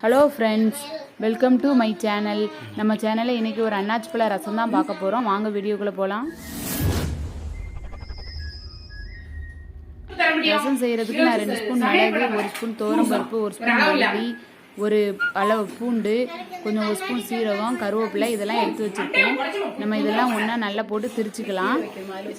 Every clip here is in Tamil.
Hello friends welcome to my channel நம்ம சேனலில் இன்றைக்கி ஒரு அன்னாச்சி பழ ரசம் தான் பார்க்க போகிறோம் வாங்க வீடியோக்குள்ளே போகலாம் ரசம் செய்கிறதுக்கு நான் ரெண்டு ஸ்பூன் மிளகு ஒரு ஸ்பூன் தோரம் பருப்பு ஒரு ஸ்பூன் மல்லி ஒரு அளவு பூண்டு கொஞ்சம் ஒரு ஸ்பூன் சீரகம் கருவேப்பிலை இதெல்லாம் எடுத்து வச்சுருக்கேன். நம்ம இதெல்லாம் ஒன்றா நல்லா போட்டு திரிச்சுக்கலாம்.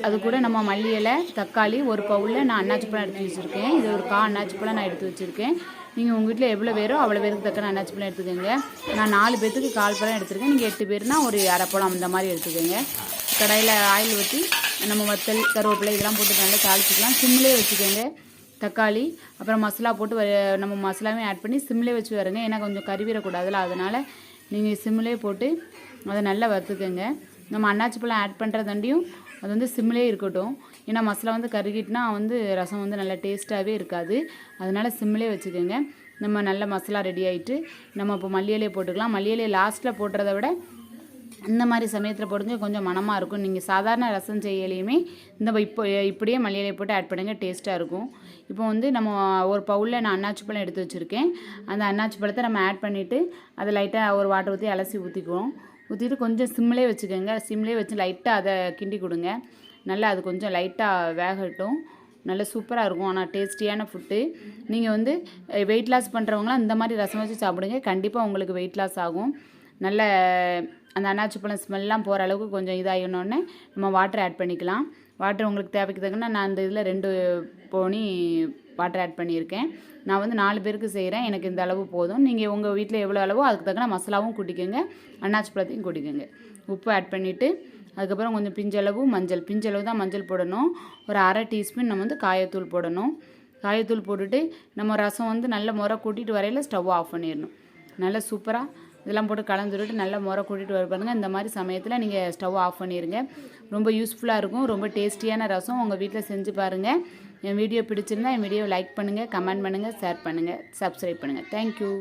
அது கூட நம்ம மல்லி இலை தக்காளி ஒரு பவுலில் நான் அன்னாச்சி பழம் எடுத்து வச்சுருக்கேன். இது ஒரு கா அன்னாச்சி பழம் நான் எடுத்து வச்சுருக்கேன். நீங்கள் உங்கள் வீட்டில் எவ்வளோ பேரோ அவ்வளோ பேருக்கு தக்கன அன்னாச்சி பழம் எடுத்துக்கோங்க. நான் நாலு பேர்த்துக்கு கால் பழம் எடுத்துருக்கேன். நீங்கள் எட்டு பேர்னா ஒரு அரை பழம் அந்த மாதிரி எடுத்துக்கோங்க. கடையில் ஆயில் ஊற்றி நம்ம வத்தல் கருவேப்பிலை இதெல்லாம் போட்டு நல்லா தாளிச்சிக்கலாம். சிம்லேயே வச்சுக்கோங்க. தக்காளி அப்புறம் மசாலா போட்டு வ- நம்ம மசாலாவே ஆட் பண்ணி சிம்மிலே வச்சு வரங்க. ஏன்னா கொஞ்சம் கருவிடக்கூடாதுல அதனால் நீங்கள் சிம்மிலே போட்டு அதை நல்லா வறுத்துக்கோங்க. நம்ம அண்ணாச்சி பழம் ஆட் பண்ணுறதாண்டியும் அது வந்து சிம்மிலே இருக்கட்டும். ஏன்னா மசாலா வந்து கருகிட்டுனா வந்து ரசம் வந்து நல்லா டேஸ்ட்டாகவே இருக்காது. அதனால் சிம்மிலே வச்சுக்கோங்க. நம்ம நல்ல மசாலா ரெடி ஆகிட்டு நம்ம இப்போ மல்லியிலையை போட்டுக்கலாம். மல்லியிலையை லாஸ்ட்டில் போட்டுறத விட இந்த மாதிரி சமயத்தில் போடுங்க கொஞ்சம் மனமாக இருக்கும். நீங்கள் சாதாரண ரசம் செய்யலையுமே இந்த இப்போ இப்படியே மல்லியலை போட்டு ஆட் பண்ணுங்கள் டேஸ்ட்டாக இருக்கும். இப்போ வந்து நம்ம ஒரு பவுலில் நான் அன்னாச்சி பழம் எடுத்து வச்சுருக்கேன். அந்த அன்னாச்சி பழத்தை நம்ம ஆட் பண்ணிவிட்டு அதை லைட்டாக ஒரு வாட்டர் ஊற்றி அலசி ஊற்றிக்குவோம் ஊற்றிட்டு கொஞ்சம் சிம்லேயே வச்சுக்கோங்க. சிம்லேயே வச்சு லைட்டாக அதை கிண்டி கொடுங்க. நல்லா அது கொஞ்சம் லைட்டாக வேகட்டும். நல்ல சூப்பராக இருக்கும். ஆனால் டேஸ்டியான ஃபுட்டு நீங்கள் வந்து வெயிட் லாஸ் பண்ணுறவங்களாம் இந்த மாதிரி ரசம் வச்சு சாப்பிடுங்க. கண்டிப்பாக உங்களுக்கு வெயிட் லாஸ் ஆகும். நல்ல அந்த அன்னாச்சி பழம் ஸ்மெல்லாம் போகிற அளவுக்கு கொஞ்சம் இதாகினோடனே நம்ம வாட்டர் ஆட் பண்ணிக்கலாம். வாட்டர் உங்களுக்கு தேவைக்கு தகுந்த நான் அந்த இதில் ரெண்டு போனி வாட்டர் ஆட் பண்ணியிருக்கேன். நான் வந்து நாலு பேருக்கு செய்கிறேன் எனக்கு இந்த அளவு போதும். நீங்கள் உங்கள் வீட்டில் எவ்வளோ அளவோ அதுக்கு தக்கன மசாலாவும் கூட்டிக்கோங்க. அன்னாச்சி பழத்தையும் கூட்டிக்கோங்க. உப்பு ஆட் பண்ணிவிட்டு அதுக்கப்புறம் கொஞ்சம் பிஞ்சளவு மஞ்சள். பிஞ்சளவு தான் மஞ்சள் போடணும். ஒரு அரை டீஸ்பூன் நம்ம வந்து காயத்தூள் போடணும். காயத்தூள் போட்டுட்டு நம்ம ரசம் வந்து நல்ல முறை கூட்டிகிட்டு வரையில் ஸ்டவ் ஆஃப் பண்ணிடணும். நல்லா சூப்பராக இதெல்லாம் போட்டு கலந்துட்டு நல்லா முறை கூட்டிகிட்டு வர பாருங்கள் இந்த மாதிரி சமயத்தில் நீங்கள் ஸ்டவ் ஆஃப் பண்ணிடுங்க ரொம்ப யூஸ்ஃபுல்லாக இருக்கும். ரொம்ப டேஸ்டியான ரசம். உங்கள் வீட்டில் செஞ்சு பாருங்கள் என் வீடியோ பிடிச்சிருந்தா என் வீடியோ லைக் பண்ணுங்கள் கமெண்ட் பண்ணுங்கள் ஷேர் பண்ணுங்கள் சப்ஸ்கிரைப் பண்ணுங்கள் தேங்க்யூ